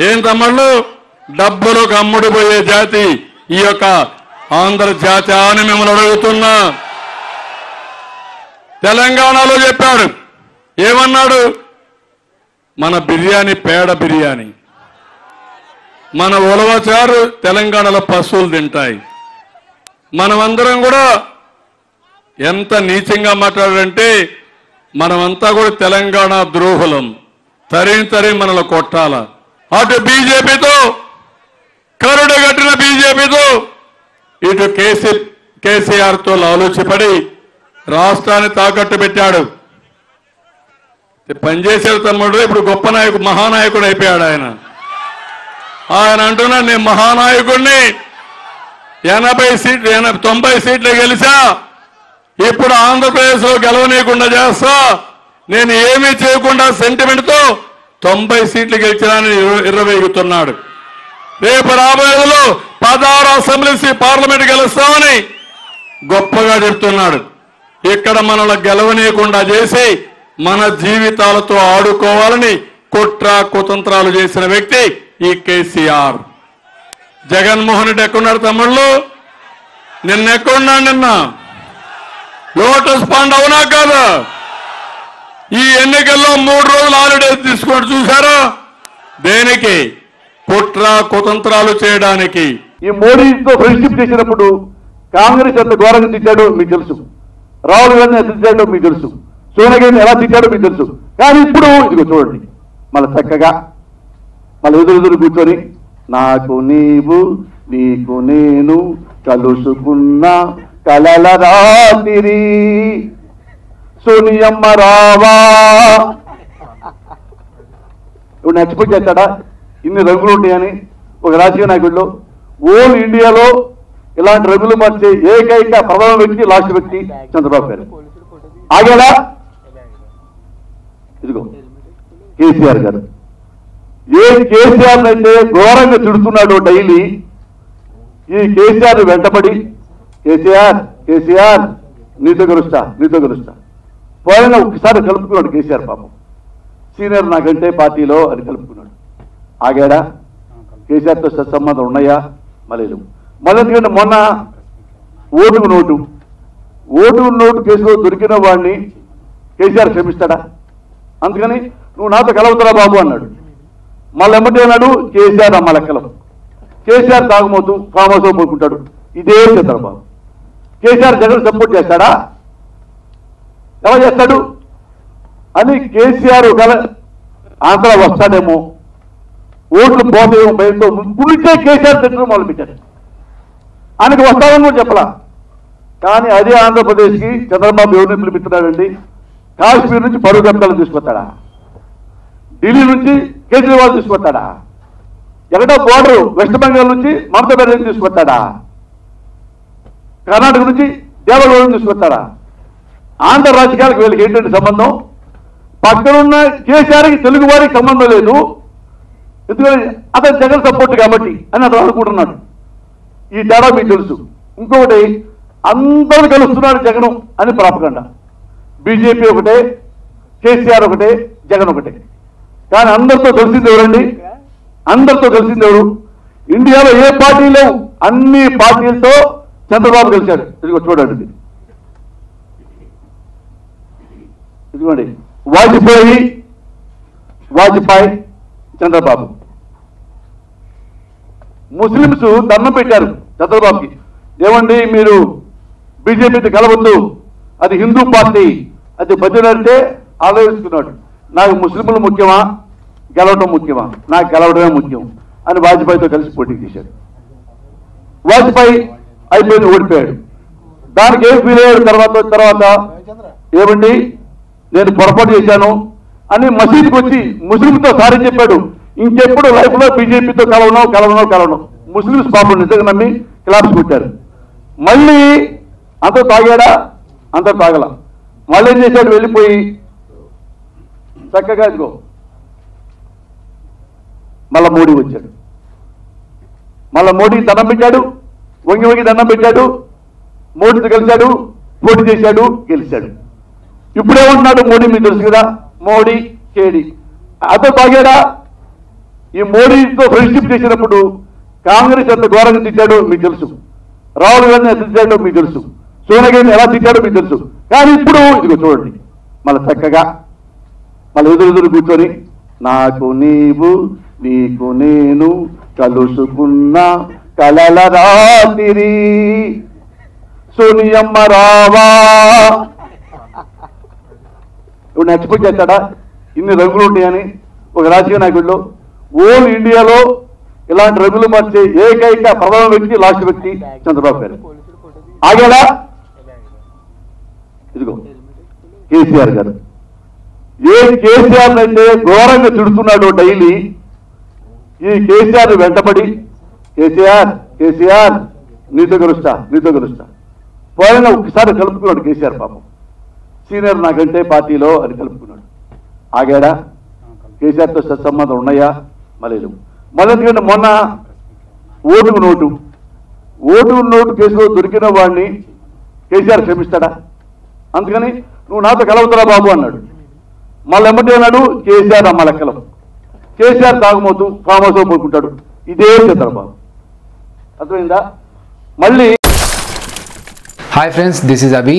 ఏం తమ్ముళ్ళు డబ్బులు కమ్ముడు పోయే జాతి ఈ యొక్క ఆంధ్ర జాతి అని మిమ్మల్ని అడుగుతున్నా. తెలంగాణలో చెప్పాడు. ఏమన్నాడు? మన బిర్యానీ పేడ బిర్యానీ. మన ఉలవచారు తెలంగాణలో పశువులు తింటాయి. మనమందరం కూడా ఎంత నీచంగా మాట్లాడారంటే మనమంతా కూడా తెలంగాణ ద్రోహులం. తరిని తరి మనలో కొట్టాల? అటు బీజేపీతో కరుడు కట్టిన బీజేపీతో ఇటు కేసీ కేసీఆర్తో రాష్ట్రాన్ని తాకట్టు పెట్టాడు. పనిచేసాడు తమ్ముడు ఇప్పుడు గొప్ప నాయకుడు మహానాయకుడు అయిపోయాడు ఆయన. ఆయన అంటున్నా నేను మహానాయకుడిని ఎనభై సీట్లు ఎనభై తొంభై సీట్లు గెలిచా ఇప్పుడు ఆంధ్రప్రదేశ్లో గెలవనీయకుండా చేస్తా నేను ఏమీ చేయకుండా సెంటిమెంట్తో తొంభై సీట్లు గెలిచినానని ఇర్రవేగుతున్నాడు. రేపు రాబోయేలో పదహారు అసెంబ్లీ పార్లమెంట్ గెలుస్తామని గొప్పగా చెప్తున్నాడు. ఇక్కడ మనల్ని గెలవనీయకుండా చేసి మన జీవితాలతో ఆడుకోవాలని కుట్ర కుతంత్రాలు చేసిన వ్యక్తి ఈ కేసీఆర్. జగన్మోహన్ రెడ్డి ఎక్కడున్నాడు తమ్ముళ్ళు? నిన్న ఎక్కడున్నాడు నిన్న? లోటస్ పాండ్ అవునా కాదా? ఈ ఎన్నికల్లో మూడు రోజులు హాలిడేస్ తీసుకోండి చూసారా దేనికి? కుట్ర కుతంత్రాలు చేయడానికి. ఈ మోడీతో ఫ్రెండ్షిప్ చేసినప్పుడు కాంగ్రెస్ ఎంత ఘోరంగా తిట్టాడో మీకు తెలుసు. రాహుల్ గాంధీ ఎంత తిట్టాడో మీకు తెలుసు. సోనియా గాంధీ ఎలా తిట్టాడో మీకు తెలుసు. కానీ ఇప్పుడు ఇదిగో చూడండి. మళ్ళీ చక్కగా మళ్ళీ ఎదురు ఎదురు కూర్చొని నాకు నీవు నీకు నేను కలుసుకున్న కలల రాత్రి సోనియమ్మ రావా ఇప్పుడు ఎక్స్పెక్ట్ చేస్తాడా? ఇన్ని రంగులు ఉన్నాయని ఒక రాజకీయ నాయకుడిలో. ఓల్ ఇండియాలో ఇలాంటి రంగులు మార్చే ఏకైక ప్రధాన వ్యక్తి లాస్ట్ వ్యక్తి చంద్రబాబు గారు. ఆగేలా ఇదిగో కేసీఆర్ గారు. ఏ కేసీఆర్ అయితే ఘోరంగా తిడుతున్నాడు డైలీ. ఈ కేసీఆర్ వెంటబడి కేసీఆర్ కేసీఆర్ నీతో గెలుస్తా నీతో గెలుస్తా పోయిన ఒకసారి కలుపుకున్నాడు కేసీఆర్ పాపం. సీనియర్ నాకంటే పార్టీలో అని కలుపుకున్నాడు. ఆగాడా? కేసీఆర్తో సత్సంబంధం ఉన్నాయా? మళ్ళీ మళ్ళీ ఎందుకంటే మొన్న ఓటుకు నోటు. ఓటు నోటు కేసులో దొరికిన వాడిని కేసీఆర్ క్షమిస్తాడా? అందుకని నువ్వు నాతో కలవుతారా బాబు అన్నాడు. మళ్ళీ ఎమ్మటి అన్నాడు కేసీఆర్ అమ్మ లెక్కలం. కేసీఆర్ తాగుమోతూ ఫామ్ హౌస్ పోకుంటాడు ఇదే చంద్రబాబు కేసీఆర్ జగన్ సపోర్ట్ చేస్తాడా? ఎలా చేస్తాడు? అని కేసీఆర్ ఒకవేళ ఆంధ్ర వస్తాడేమో. ఓట్లు పోతాయేమో భయంతో గురికే కేసీఆర్ తిట్టడం మొదలుపెట్టాడు. ఆయనకు వస్తాడని కూడా చెప్పలా. కానీ అదే ఆంధ్రప్రదేశ్కి చంద్రబాబు ఎవరిని పిలిపిస్తున్నాడండి? కాశ్మీర్ నుంచి పరువు గంటలు తీసుకొస్తాడా? ఢిల్లీ నుంచి కేజ్రీవాల్ తీసుకొస్తాడా? ఎక్కడో బోర్డర్ వెస్ట్ బెంగాల్ నుంచి మమతా బెనర్జీ తీసుకొస్తాడా? కర్ణాటక నుంచి దేవగౌడని తీసుకొస్తాడా? ఆంధ్ర రాజకీయాలకు వీళ్ళకి ఏంటంటే సంబంధం? పక్కనున్న కేసీఆర్కి తెలుగు వారికి సంబంధం లేదు. ఎందుకంటే అతను జగన్ సపోర్ట్ కాబట్టి అని అతను అనుకుంటున్నాడు. ఈ తేడా మీకు తెలుసు. ఇంకొకటి అందరూ కలుస్తున్నాడు జగన్ అని ప్రాపకండ బీజేపీ ఒకటే కేసీఆర్ ఒకటే జగన్ ఒకటే. కానీ అందరితో కలిసింది ఎవరండి? అందరితో కలిసింది ఎవరు? ఇండియాలో ఏ పార్టీ లేవు. అన్ని పార్టీలతో చంద్రబాబు కలిశాడు ఇదిగో చూడండి ఇది. ఇదిగోండి. వాజ్పేయి వాజ్పేయి చంద్రబాబు. ముస్లింస్ దండం పెట్టారు చంద్రబాబుకి. ఏమండి మీరు బీజేపీతో కలవద్దు. అది హిందూ పార్టీ. అది భజన ఆలోచించుకున్నాడు నాకు ముస్లింలు ముఖ్యమా? గెలవడం ముఖ్యమా? నాకు గెలవడమే ముఖ్యం అని వాజ్పేయితో కలిసి పోటీ చేశాడు వాజ్పేయి అయిపోయింది ఓడిపోయాడు. దానికి ఏం ఫీల్ అయ్యాడు తర్వాత తర్వాత? ఏమండి? నేను పొరపాటు చేశాను అని మసీద్కి వచ్చి ముస్లింతో సారీ చెప్పాడు. ఇంకెప్పుడు లైఫ్లో బీజేపీతో కలవను కలవను కలవను. ముస్లింస్ పాపం నిజంగా నమ్మి క్లాప్స్ కొట్టారు మళ్ళీ అంత తాగాడా? అంత తాగల. మళ్ళీ ఏం చేశాడు? వెళ్ళిపోయి చక్కగా ఇదిగో మళ్ళా మోడీ వచ్చాడు. మళ్ళా మోడీ దండం పెట్టాడు. వంగి వంగి దండం పెట్టాడు. మోడీతో కలిశాడు. పోటీ చేశాడు. గెలిచాడు. ఇప్పుడేమంటున్నాడు మోడీ మీకు తెలుసు కదా. మోడీ కేడి. అతో తాగాడా? ఈ మోడీతో ఫ్రెండ్షిప్ చేసినప్పుడు కాంగ్రెస్ ఎంత ఘోరంగా తిట్టాడో మీకు తెలుసు. రాహుల్ గాంధీ ఎంత తిట్టాడో మీకు తెలుసు. సోనియా గాంధీ ఎలా తిట్టాడో మీకు తెలుసు. కానీ ఇప్పుడు ఇదిగో చూడండి. మళ్ళీ చక్కగా మళ్ళీ ఎదురు ఎదురు కూర్చొని నాకు నీవు నీకు నేను కలుసుకున్న కలల రాత్రి సోనియమ్మ రావా ఇప్పుడు నచ్చిపోయి చేస్తాడా? ఇన్ని రంగులు ఉంటాయని ఒక రాజకీయ నాయకుడిలో ఓల్ ఇండియాలో ఇలాంటి రంగులు మార్చే ఏకైక ప్రధాన వ్యక్తి లాస్ట్ వ్యక్తి చంద్రబాబు గారు. ఆగాడా ఇదిగో కేసీఆర్ గారు. ఏ కేసీఆర్ అయితే ఘోరంగా తిడుతున్నాడు డైలీ ఈ కేసీఆర్ వెంటబడి కేసీఆర్ కేసీఆర్ నీతో గెలుస్తా నీతో గెలుస్తా. పోయిన ఒకసారి కలుపుకున్నాడు కేసీఆర్ పాపం. సీనియర్ నాకంటే పార్టీలో అని కలుపుకున్నాడు. ఆగాడా? కేసీఆర్తో సత్సంబంధం ఉన్నాయా? మళ్ళీ మళ్ళీ ఎందుకంటే మొన్న ఓటుకు నోటు. ఓటుకు నోటు కేసులో దొరికిన వాడిని కేసీఆర్ క్షమిస్తాడా? అందుకని నువ్వు నాతో కలవుతారా బాబు అన్నాడు. మళ్ళీ ఎమ్మటి అన్నాడు కేసీఆర్ అమ్మ లెక్కలు కేసీఆర్ తాగుమోతూ ఫామ్ హౌస్లో పడుకుంటాడు. ఇదే చంద్రబాబు అర్థమైందా? మళ్ళీ hi friends this is Abhi